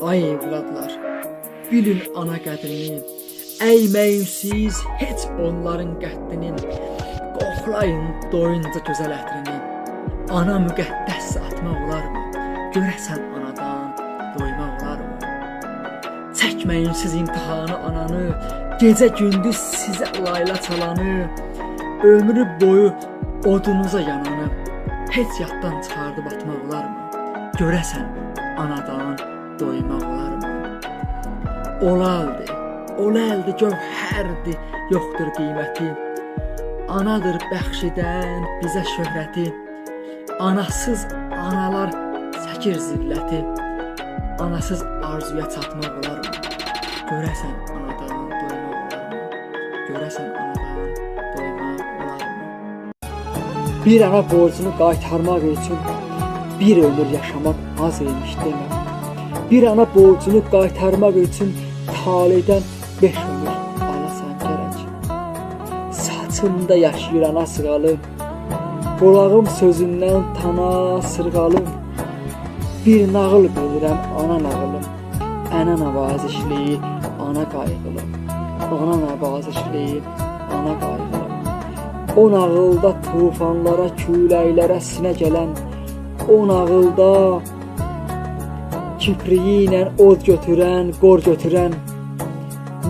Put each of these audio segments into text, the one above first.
Ay evladlar, bilin ana qədrini, əyməyin siz heç onların qəddinin, qoxlayın doyunca gözəl ətrini. Ana müqəddəs atmaq olarmı? Görəsən anadan doymaq olarmı? Çəkməyin siz imtahanı ananı, gecə gündüz sizə layla çalanı, ömrü boyu odunuza yananı heç yaddan çıxardıb atmaq olarmı? Görəsən anadan doymaq olarmı? Olaldı, olaldı gövhərdi, yoxdur qiyməti. Anadır bəxş edən bizə şöhrəti. Anasız analar çəkir zilləti. Anasız arzuya çatmaq olarmı? Görəsən anadan doymaq olarmı? Görəsən anadan doymaq olarmı? Bir ana borcunu qaytarmaq üçün bir ömür yaşamaq az imiş demə. Bir ana borcunu qaytarmaq üçün taleydən 5 ömür alasan gərək. Saçımda yaşayır ana sığalım. Qulağım sözündən tana sırğalım. Bir nağıl bilirəm ana nağılım. Ənə nəvazişli ana qayğılım. Ana nəvazişli ana qayğılım. O nağılda tufanlara, küləklərə sinə gələn o nağılda kipriyi ilə od götürən, qor götürən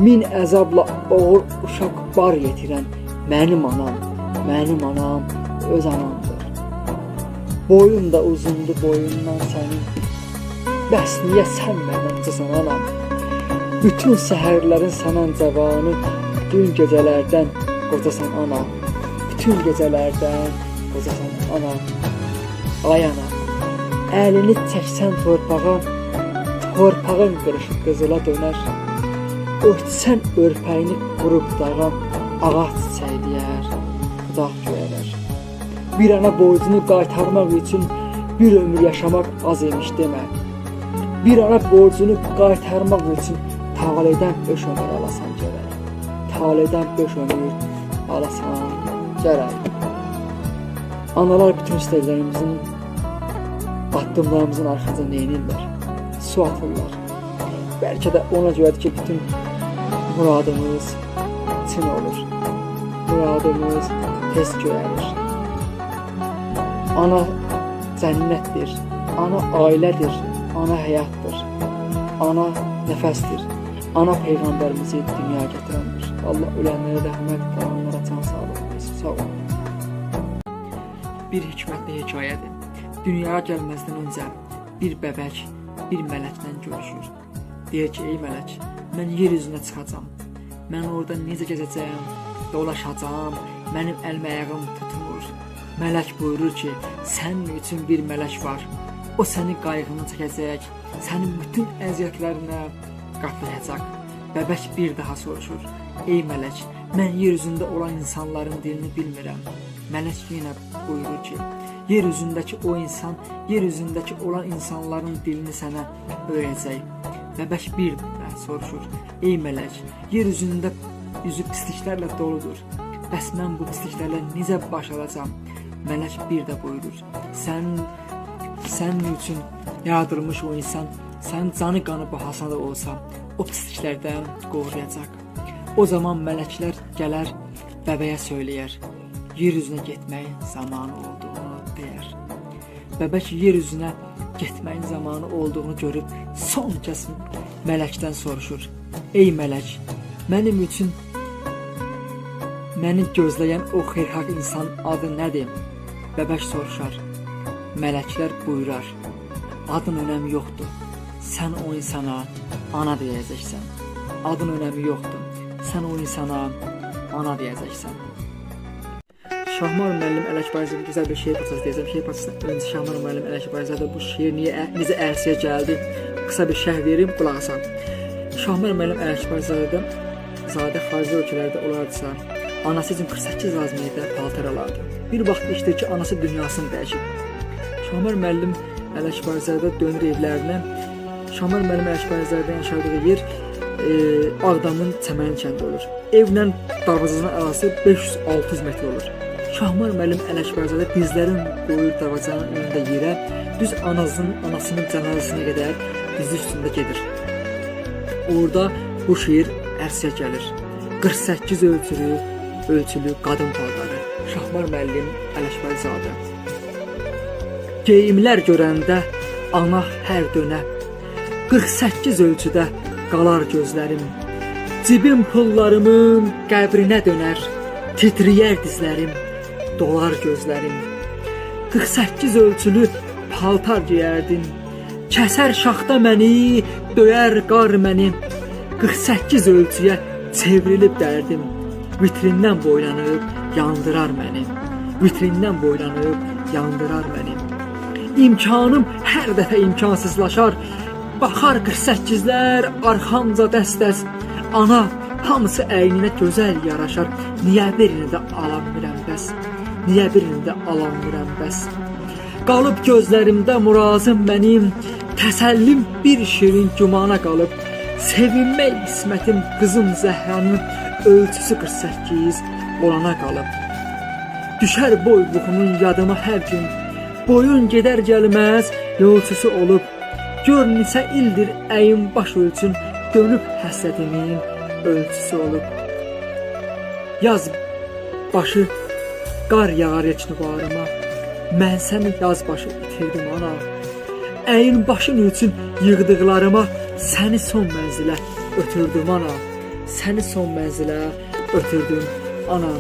min əzabla oğul uşaq bar yetirən mənim anam, mənim anam öz anamdır. Boyun da uzundu boyundan sənin. Bəs niyə sən məndən cızan anam? Bütün səhərlərin sənin cavanı, bütün gecələrdən qocasan ana. Bütün gecələrdən qocasan ana. Ay ana, əlini çəksən torpağa, torpağın qırışıb qızıla dönər. Örtsən örpəyini qurub dağa, ağac çiçəkləyər, budaq göyərər. Bir ana borcunu qaytarmaq üçün bir ömür yaşamaq az imiş demə. Bir ana borcunu qaytarmaq üçün taleydən beş ömür alasan gərək. Taleydən beş ömür alasan gərək. Analar bütün istəklərimizin, addımlarımızın arxasında neynirlər? Su atırlar. Bəlkə də ona görədir ki, bütün muradımız çin olur. Muradımız tez göyərir. Ana cənnətdir. Ana ailədir. Ana həyatdır. Ana nəfəsdir. Ana peyğəmbərimizi dünyaya gətirəndir. Allah ölənlərə rəhmət, qalanlara can sağlıq versin. Sağ olun. Bir hikmətli hekayədir. Dünyaya gəlməzdən öncə bir bəbək bir mələklə görüşür. Deyir ki, ey mələk, mən yer üzünə çıxacağam. Mən orada necə gəzəcəyəm, dolaşacağam, mənim əlim ayağım tutulur. Mələk buyurur ki, sənin üçün bir mələk var. O səni qayğını çəkəcək, sənin bütün əziyyətlərinə qatlayacaq. Bəbək bir daha soruşur. Ey mələk, mən yer üzündə olan insanların dilini bilmirəm. Mələk yenə buyurur ki, yer üzündəki o insan, yer üzündəki olan insanların dilini sənə öyrəcək. Bəbək bir daha soruşur. Ey mələk, yer üzündə üzü pisliklərlə doludur. Bəs mən bu pisliklərlə necə baş alacağam? Mələk bir də buyurur. Sən sənin üçün yaradılmış o insan sənin canı qanı bahasına da olsa o pisliklərdən qoruyacaq. O zaman mələklər gələr bəbəyə söyləyər. Yer üzünə getməyin zamanı olduğunu deyər. Bəbək yer üzünə getməyin zamanı olduğunu görüb son kəs mələkdən soruşur. Ey mələk, mənim üçün məni gözləyən o xeyirxah insan adı nədir? Bəbək soruşar. Mələklər buyurar. Adın önəmi yoxdur. Sən o insana ana deyəcəksən. Adın önəmi yoxdur. Sən o insana ana deyəcəksən. Şahmar müəllim Ələkbayzın gözəl bir şeir parçası deyəcəm. Şeir parçasından öncə Şahmar müəllim Ələkbayzada bu şeir niyə necə ərsiyə gəldi? Qısa bir şərh verim, qulaq asın. Şahmar müəllim Ələkbayzada zadə xarici ölkələrdə olardısa, anası üçün 48 azmiyyətdə paltar alardı. Bir vaxt işdir ki, anası dünyasını dəyişib. Şamar müəllim Ələkbarzədə dönür evlərinə. Şamar müəllim Ələkbarzədə yaşadığı yer e, Ağdamın Çəmən kəndi olur. Evlə darvazasının arası 500-600 metr olur. Şahmar müəllim Ələkbarzədə dizlərin qoyur darvazanın önündə yerə, düz anasının anasının cənazəsinə qədər dizi üstündə gedir. Orada bu şiir ərsəyə gəlir. 48 ölçülü, ölçülü qadın paltarı. Şahmar müəllim Ələkbərzadə. Geyimlər görəndə ana hər dönə 48 ölçüdə qalar gözlərim. Cibim pullarımın qəbrinə dönər, titriyər dizlərim, dolar gözlərim. 48 ölçülü paltar geyərdim. Kəsər şaxta məni, döyər qar məni. 48 ölçüyə çevrilib dərdim. Vitrindən boylanıb yandırar məni. Vitrindən boylanıb yandırar məni. İmkanım hər dəfə imkansızlaşar. Baxar 48-lər arxamca dəstəs. Ana hamısı əyninə gözəl yaraşar. Niyə birini də alamıram bəs? Niyə birini də alamıram bəs? Qalıb gözlərimdə murazım mənim, təsəllim bir şirin cumana qalıb. Sevinmək qismətim qızım Zəhranın ölçüsü 48 olana qalıb. Düşər boy buxunun yadıma hər gün. Boyun gedər gəlməz yolçusu olub. Gör neçə ildir əyin baş ölçün dönüb həsrətimin ölçüsü olub. Yaz başı qar yağar ecnübarıma. Mən səni yaz başı itirdim ana. Əyin başın üçün yığdıqlarıma səni son mənzilə ötürdüm ana. Səni son mənzilə ötürdüm ana.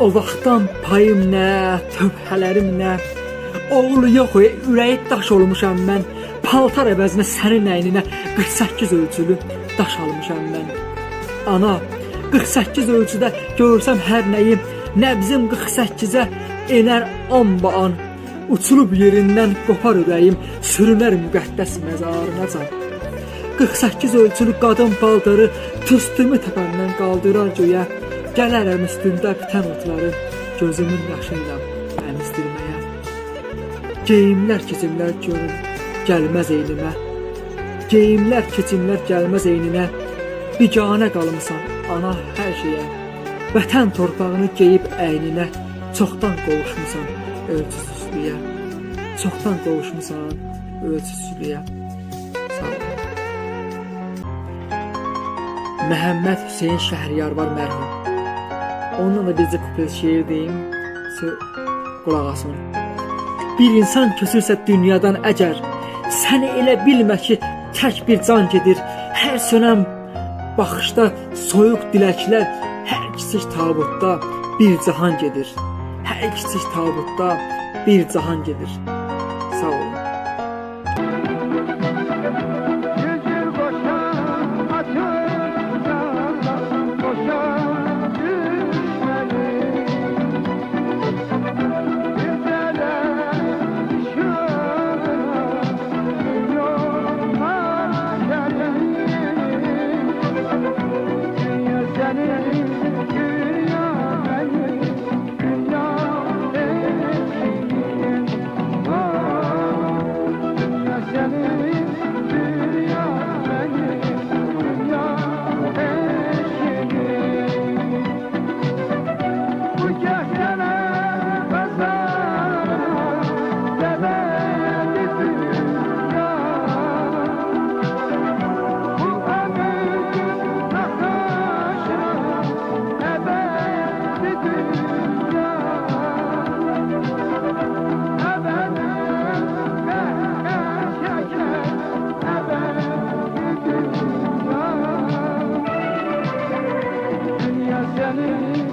O vaxtdan payım nə, tövhələrim nə? Oğlu yox, ey, ürəyi daş olmuşam mən. Paltar əvəzinə sənin əyninə 48 ölçülü daş almışam mən. Ana, 48 ölçüdə görsəm hər nəyi, nəbzim 48-ə enər an-ba-an. Uçulub yerindən qopar ürəyim, sürünər müqəddəs məzarınacan. 48 ölçülü qadın paltarı tüstümü təpəndən qaldırar göyə. Gələrəm üstündə bitən otları gözümün yaşı ilə əmizdirməyə. Geyimlər, keçimlər görün, gəlməz eynimə. Geyimlər, keçimlər gəlməz eyninə. Biganə qalmısan ana hər şeyə. Vətən torpağını geyib əyninə. Çoxdan qovuşmusan ölçüsüzlüyə. Çoxdan qovuşmusan ölçüsüzlüyə. Sağ ol. Məhəmməd Hüseyn Şəhriyar var mərhum. Onunla da bizə kuplet şiir deyim. Qulaq asın. Bir insan kösürsə dünyadan əgər, səni elə bilmə ki, tək bir can gedir. Hər sönən baxışda soyuq diləklər, kiçik tabutda bir cahan gedir. Hər kiçik tabutda bir cahan gedir. canım